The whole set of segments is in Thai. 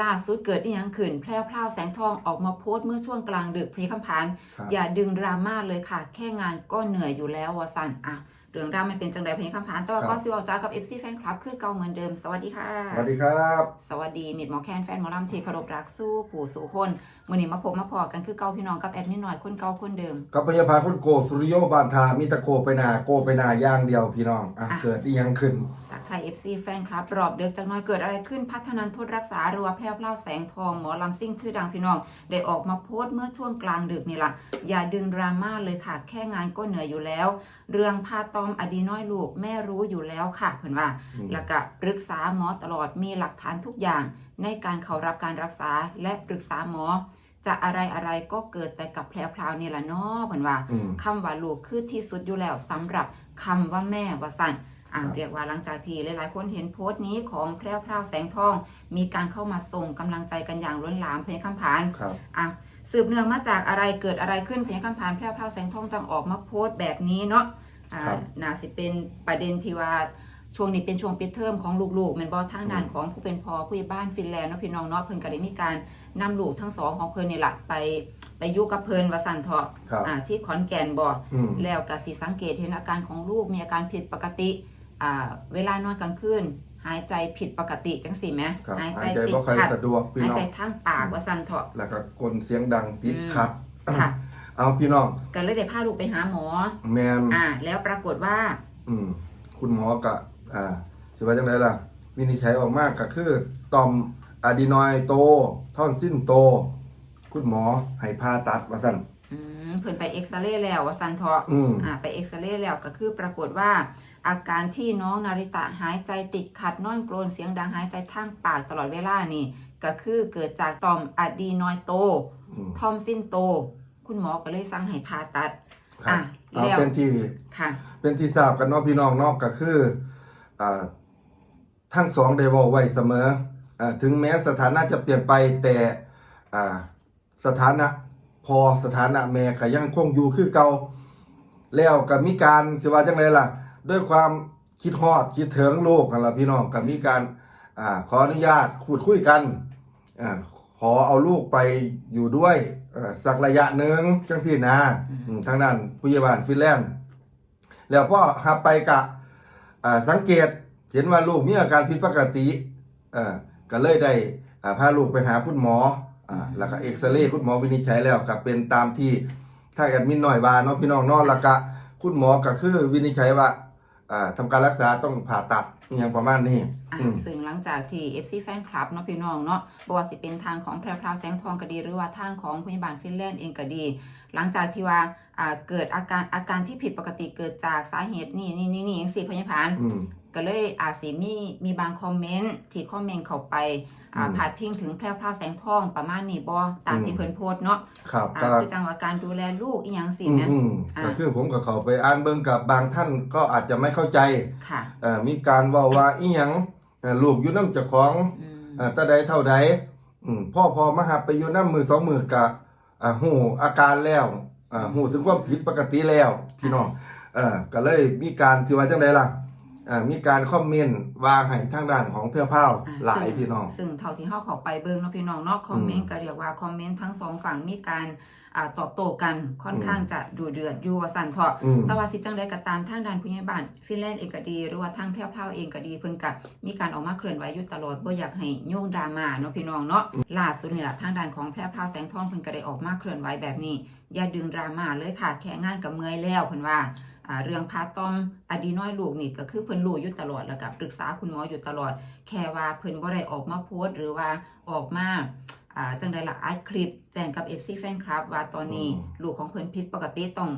ล่าสุดเกิดอีหยังขึ้นแพร่พราวแสงทองออกมาโพสต์เมื่อช่วงกลางดึกพี่คำพาน ครับ อย่าดึงดราม่าเลยค่ะ แค่งานก็เหนื่อยอยู่แล้ววะสันอะ เรื่องราวมันเป็นจังไดพี่คำพานแต่ว่าก็ซิวเอาจ้ากับ FC แฟนคลับ คือเก่าเหมือนเดิม สวัสดีค่ะ สวัสดีครับ สวัสดีมิดหมอแคนแฟนหมอลำที่เคารพรักสู้ผู้สู่คนมื่อนี้มาพบมาพอกันคือเก่าพี่น้องกับแอดมินหน่อยคนเก่าคนเดิม กับพยาพาคุณโกสุริโยบานทามิตะโกไปนาโกไปนาอย่างเดียวพี่น้องอะอะเกิดอีหยังขึ้นจากไทย FC แฟนคลับรอบเดือกจากน้อยเกิดอะไรขึ้นพัฒนันโทษรักษาหรือว่าแพร่วพราวแสงทองหมอลำซิ่งชื่อดังพี่น้องได้ออกมาโพสต์เมื่อช่วงกลางดึกนี่ล่ะอย่าดึงดราม่าเลยค่ะแค่งานก็เหนื่อยอยู่แล้ว เรื่องพาตอมอดีน้อยลูกแม่รู้อยู่แล้วค่ะเพื่อนว่าอืมแล้วก็ปรึกษาหมอตลอดมีหลักฐานทุกอย่างในการเข้ารับการรักษาและปรึกษาหมอ จะอะไรอะไรก็เกิดแต่กับแพรวพราวนี่แหละเนาะเพื่อนว่าอืมคำว่าลูกคือที่สุดอยู่แล้วสำหรับคำว่าแม่ว่าสั่นอ่าครับเรียกว่าหลังจากที่หลายๆ คนเห็นโพสต์นี้ของแพรวพราวแสงทอง มีการเข้ามาส่งกำลังใจกันอย่างล้นหลามเพยงคำผานครับอะสืบเนื่องมาจากอะไรเกิดอะไรขึ้นเพยงคำผานแพรวพราวแสงทองจังออกมาโพสต์แบบนี้เนาะ อ่าครับ น่าสิเป็นประเด็นที่ว่าช่วงนี้เป็นช่วงปิดเทอมของลูกๆแมันบอทางด้านอืมของผู้เป็นพ่อผู้ใหญ่บ้านฟินแลนด์เนาะพี่น้องเนาะเพิ่นก็ได้มีการนำลูกทั้งสองของเพิ่นนี่แหละไปไปอยุกับเพิ่นว่าสันเถาะครับอ่าที่ขอนแก่นบ่ อืม แล้วก็สิสังเกตเห็นอาการของลูกมีอาการผิดปกติอ่าเวลานอนกลางคืนหายใจผิดปกติจังสี่ไหมครับหายใจหายใจติดบ่ค่อยขัดสะดวกพี่หายน้อใจง ทางปากว่าสั่นเถาะ แล้วก็กลนเสียงดังติดอืม ขัด ค่ะ เอาพี่น้องก็เลยได้พาลูกไปหาหมอ แมนอ่า แล้วปรากฏว่า อืม คุณหมอกะ อ่า สิว่าจังไดล่ะ วินิจฉัยออกมากก็คือต่อมอะดีนอยโต ท่อนสิ้นโต คุณหมอให้ผ่าตัดว่าซั่นอืมเพิ่นไปเอ็กซเรย์แล้วว่าสั่นเถาะอืม อ่า ไปเอ็กซเรย์แล้วก็คือปรากฏว่า อาการที่น้องนาริตะหายใจติดขัดนอนกรนเสียงดังหายใจทางปากตลอดเวลานี่ ก็คือเกิดจากต่อมอะดีนอยโต อืม ทอมซินโต คุณหมอก็เลยสั่งให้ผ่าตัด ครับอะเอาแล้ว เป็นที่ค่ะ เป็นที่ทราบกันเนาะพี่น้องเนาะก็คืออ่าทั้งสองได้เว้าไว้เสมออ่าถึงแม้สถานะจะเปลี่ยนไปแต่อ่าสถานะพอสถานะแม่ก็ยังคงอยู่คือเก่าแล้วก็มีการสิว่าจังไดล่ะ ด้วยความคิดฮอดคิดถึงลูกกันล่ะพี่น้องก็มีการอ่าขออนุญาตพูดคุยกันอ่าข อเอาลูกไปอยู่ด้วยเอ่อสักระยะหนึ่งจังสี่นะอืมอืมทางด้านผู้ใหญ่บ้านฟินแลนด์แล้วพ่อหับไปกะอ่าสังเกตเห็นว่าลูกมีอาการผิดปกติเอ่อก็เลยได้อ่าพาลูกไปหาคุณหมออ่าแล้วก็เอ็กซเรย์คุณหมอวินิจฉัยแล้วก็เป็นตามที่ถ้าแอดมินหน่อยว่าเนาะพี่น้องเนอนแล้วก็คุณหมอก็คือวินิจฉัยว่า อ่าทำการรักษาต้องผ่าตัดอหย่างประมาณนี้อะอืม ซึ่งหลังจากที่ FC แฟนคลับเนาะพี่น้องเนาะบ่ว่าสิเป็นทางของแพรวพราวแสงทองก็ดี หรือว่าทางของพยาบาลฟินแลนด์เองก็ดี หลังจากที่ว่าอ่าเกิดอาการอาการที่ผิดปกติเกิดจากสาเหตุนี่นี่นี่นี่อย่างสี่พยาบาล อืม ก็เลยอาจสิมีมีบางคอมเมนต์ที่คอมเมนต์เข้าไป อ่าอืมพาดพิงถึงแพรวพราวแสงทองประมาณนี้บ่ตามที่อืมเพิ่นโพสต์เนาะครับอ่าก็คือจังว่าการดูแลลูกอีหยังสิอืมแม่อืมอ่าก็คือผมกับเขาไปอ่านเบิ่งกับบางท่านก็อาจจะไม่เข้าใจค่ะเอ่อมีการเว่าว่าอีหยังเอ่อลูกอยู่น้ำเจ้าของอืมเอ่อตาใดเท่าใดอืมพ่อพอมาหับไปอยู่น้ำมือสองมือกะอ่าหูอาการแล้วอ่าหูถึงความผิดปกติแล้วพี่น้องเอ่อก็เลยมีการคือว่าจังไดล่ะ อ่ามีการคอมเมนต์วางให้ทางด้านของเพื่อเผาอะหลายซึ่พี่น้อง ซึ่งเท่าที่เฮาเข้าไปเบิ่งเนาะพี่น้องเนาะคอมเมนต์ก็เรียกว่าคอมเมนต์ทั้งสองฝั่งมีการอ่าตอบโต้กันค่อนข้างจะดูเดือดอยู่ว่าสั่นเถาะอืม แต่ว่าสิจังใดก็ตามทางด้านผู้ใหญ่บ้านฟินแลนด์เองก็ดี หรือว่าทางแพร่วพราวเองก็ดีเพิ่นก็มีการออกมาเคลื่อนไหวอยู่ตลอดบ่อยากให้โยงดราม่าเนาะพี่น้องเนาะล่าสุดนี่ล่ะทางด้านของแพร่วพราวแสงทองเพิ่นก็ได้ออกมาเคลื่อนไหวแบบนี้ อย่าดึงดราม่าเลยค่ะแค่งานกับเมื่อยแล้วเพิ่นว่าอ่า เรื่องพาต้อมอดีน้อยลูกนี่ก็คือเพิ่นรู้อยู่ตลอดแล้วก็ปรึกษาคุณหมออยู่ตลอด แค่ว่าเพิ่นบ่ได้ออกมาโพสต์ หรือว่าออกมาอ่าจังไดล่ะอัดคลิป แจ้งกับ FC แฟนคลับ ว่าตอนนี้อืมลูกของเพิ่นผิดปกติต้อง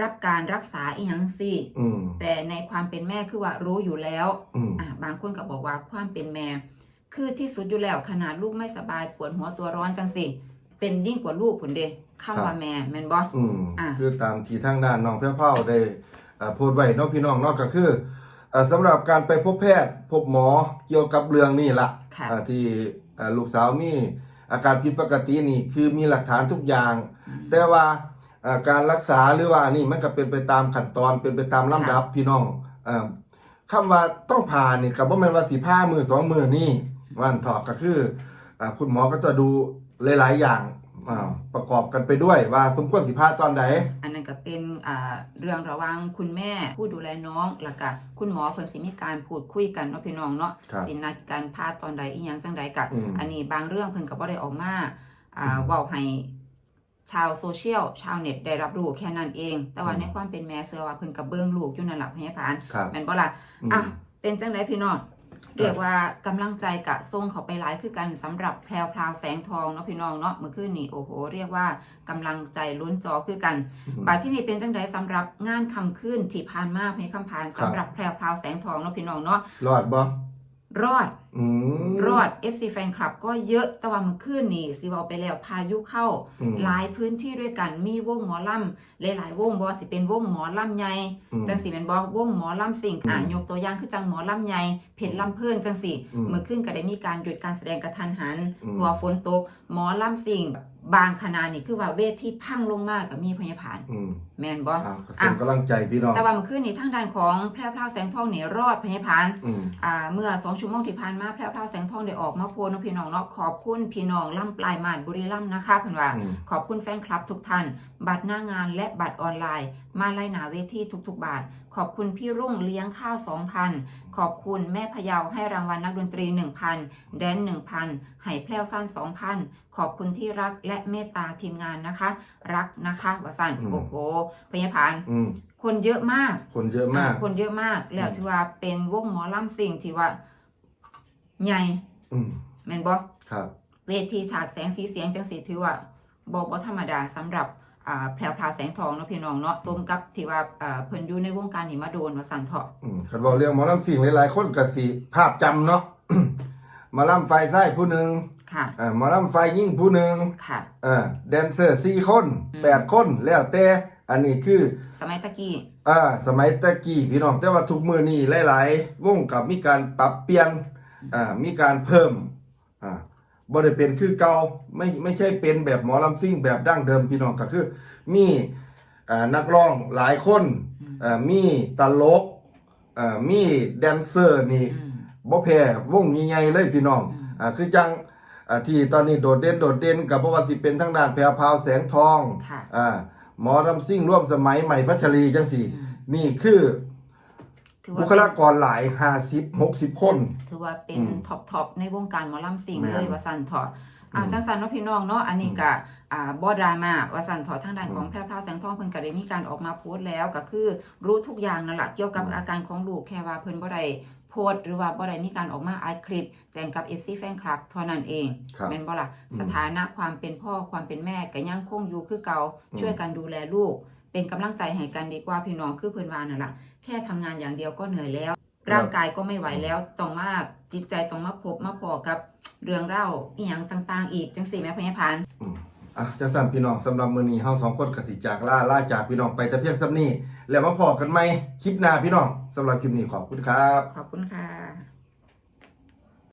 รับการรักษาอีหยังสิอืมแต่ในความเป็นแม่คือว่ารู้อยู่แล้วอืมอ่าบางคนก็บอกว่าความเป็นแม่ คือที่สุดอยู่แล้วขนาดลูกไม่สบายปวดหัวตัวร้อนจังสิ เป็นยิ่งกว่าลูกผลเดคำว่าแม่แม่นบ่อืมอะคือตามที่ทางด้านน้องเพื่อเผาได้อ่าโพสต์ไว้เน้องพี่น้องเนอกก็คืออ่าสำหรับการไปพบแพทย์ พบหมอเกี่ยวกับเรื่องนี้ละค่ะอ่าที่อ่าลูกสาวมีอาการผิดปกตินี่คือมีหลักฐานทุกอย่าง แต่ว่าอ่าการรักษาหรือว่านี่มันก็เป็นไปตามขั้นตอนเป็นไปตามลำดับพี่น้องอ่าคำว่าต้องผ่านี่ก็บ่แม่นว่าสิผ่ามือสองมือนี่วันถอกก็คืออ่าคุณหมอก็จะดู หลายๆ อย่างอ่าประกอบกันไปด้วยว่าสมควรสิพาตอนไหนอันนั้นก็เป็นอ่าเรื่องระหว่างคุณแม่ผู้ดูแลน้องแล้วก็คุณหมอเพิ่นสิมีการพูดคุยกันเนาะพี่น้องเนาะครับสินัดการพาตอนใดอีหยังจังใดกับอืม อันนี้บางเรื่องเพิ่นก็บ่ได้ออกมาอ่าอืมเว้าให้ชาวโซเชียลชาวเน็ตได้รับรู้แค่นั้นเอง แต่ว่าอืมในความเป็นแม่เสือว่าเพิ่นก็เบิ่งลูกอยู่นั่นล่ะพยาบาลครับแม่นบ่ล่ะอืมอะเป็นจังไดพี่น้อง เรียกว่ากำลังใจกะส่งเขาไปหลายคือกันสำหรับแพรวพราวแสงทองเนาะพี่น้องเนาะเมื่อคืนนี้โอ้โห เรียกว่ากำลังใจล้นจอคือกันบัดที่นี่เป็นจังไดสำหรับงานคำขึ้นที่ผ่านมาพี่คำพานครับสำหรับแพรวพราวแสงทองเนาะพี่น้องเนาะรอดบ่รอดอืม รอด FC แฟนคลับ ก็เยอะแต่ว่าเมื่อคืนนี่สิเว้าไปแล้วพายุเข้า อืมหลายพื้นที่ด้วยกันมีวงหมอลำหลายๆวงบ่ว่าสิเป็นวงหมอลำใหญ่อืมจังสิเป็นบ่วงหมอลำสิ่งอะอืมยกตัวอย่างคือจังหมอลำใหญ่เพชรลำเพิ่นจังสิอืมเมื่อคืนก็ได้มีการหยุดการแสดงกระทันหันอืมเพราะว่าฝนตกหมอลำสิ่ง บางคณะนี่คือว่าเวทีพังลงมากกับมีพยาบาลอืมแม่นบ่อ่าก็ส่งกำลังใจพี่น้องแต่ว่าเมื่อคืนนี้ทางด้านของแพร่พราวแสงทองนี่รอดพยาบาลอืม อ่าเมื่อสองชั่วโมงที่ผ่านมาแพร่พราวแสงทองได้ออกมาโพสต์เนาะพี่น้องเนาะขอบคุณพี่น้องล่ำปลายมานบุรีล่ำนะคะเพิ่นว่าอืมขอบคุณแฟนคลับทุกท่าน บัตรหน้างานและบัตรออนไลน์ มาไล่หนาเวทีทุกๆบาท ขอบคุณพี่รุ่งเลี้ยงข้าว 2,000 ขอบคุณแม่พะเยาให้รางวัลนักดนตรี 1,000 แดน 1,000ให้แพลวสั้น2,000 ขอบคุณที่รักและเมตตาทีมงานนะคะ รักนะคะวสันอืมโอ้โหพยาพานอืมคนเยอะมาก คนเยอะมาก คนเยอะมาก แล้วถือว่าเป็นวงหมอลำสิ่งที่ว่า ใหญ่อืมแม่นบ่ครับ เวทีฉากแสงสีเสียงจังสีถือว่าบบ่ธรรมดาสำหรับอ่าแพรวพราวแสงทองเนาะพี่น้องเนาะตรงกับที่ว่าอ่าเพิ่นอยู่ในวงการนี่มาโดนว่าสันเถาะ อืมคันบอกเรื่องหมอลำสิ่งหลายๆคนก็สิภาพจำเนาะ หมอลำไฟไส้ผู้หนึ่งค่ะอ่าหมอลำไฟยิ่งผู้หนึ่งค่ะอ่าแดนเซอร์สี่คนอืม แปดคนแล้วแต่อันนี้คือสมัยตะกี้อ่าสมัยตะกี้พี่น้องแต่ว่าทุกมือนี่หลายๆ วงกับมีการปรับเปลี่ยน อ่ามีการเพิ่มอ่าบ่ได้เป็นคือเก่าไม่ไม่ใช่เป็นแบบหมอลำซิ่งแบบดั้งเดิมพี่น้องก็คือ มีอ่านักร้องหลายคนอ่ามีตลกอ่ามีแดนเซอร์นี่อืมบ่แพ้วงใหญ่ๆเลยพี่น้องอืมอ่าคือจังอ่าที่ตอนนี้โดดเด่นโดดเด่นกับบ่ว่าสิเป็นทางด้านแพรวพราวแสงทองค่ะอ่าหมอลำซิ่งร่วมสมัยใหม่พัชรีจังสี่อืมนี่คือ ถือบุว่าคลากรหลายห้าสิบหกสิบคน ถือว่าเป็นอืมท็อปทอปในวงการหมอลำสิ่งแม่นเลยว่าสันเถาะอ่าอืมจังสันเนาะพี่น้องเนาะอันนี้ก็อ่าบ่ดราม่าว่าสันเถาะทางด้านของอืมแพรวพราวแสงทองเพิ่นก็ได้มีการออกมาโพสต์แล้วก็คือรู้ทุกอย่างนั่นแหละเกี่ยวกับอืม อาการของลูกแค่ว่าเพิ่นบ่ได้โพสต์หรือว่าบ่ได้มีการออกมาอัดคลิปแจ้งกับ FC แฟนคลับเท่านั้นเอง ครับ แม่นบ่ล่ะอืมสถานะความเป็นพ่อความเป็นแม่ก็ยังคงอยู่คือเก่าอืมช่วยกันดูแลลูก เป็นกำลังใจให้กันดีกว่าพี่น้องคือเพิ่นว่านั่นล่ะแค่ทำงานอย่างเดียวก็เหนื่อยแล้ว ร่างกายก็ไม่ไหวแล้วต้องมาจิตใจต้องมาพบมาพอกับเรื่องเล่าอีหยังต่าง ๆ อีกจังสี่แม่พยาพานอะจังสั่นพี่น้องสำหรับมื้อนี้เฮาสองคนกสิจากล่าล่าจากพี่น้องไปแต่เพียงส่ำนี้แล้วมาพอกันใหม่คลิปหน้าพี่น้องสำหรับคลิปนี้ขอบคุณครับ ขอบคุณค่ะ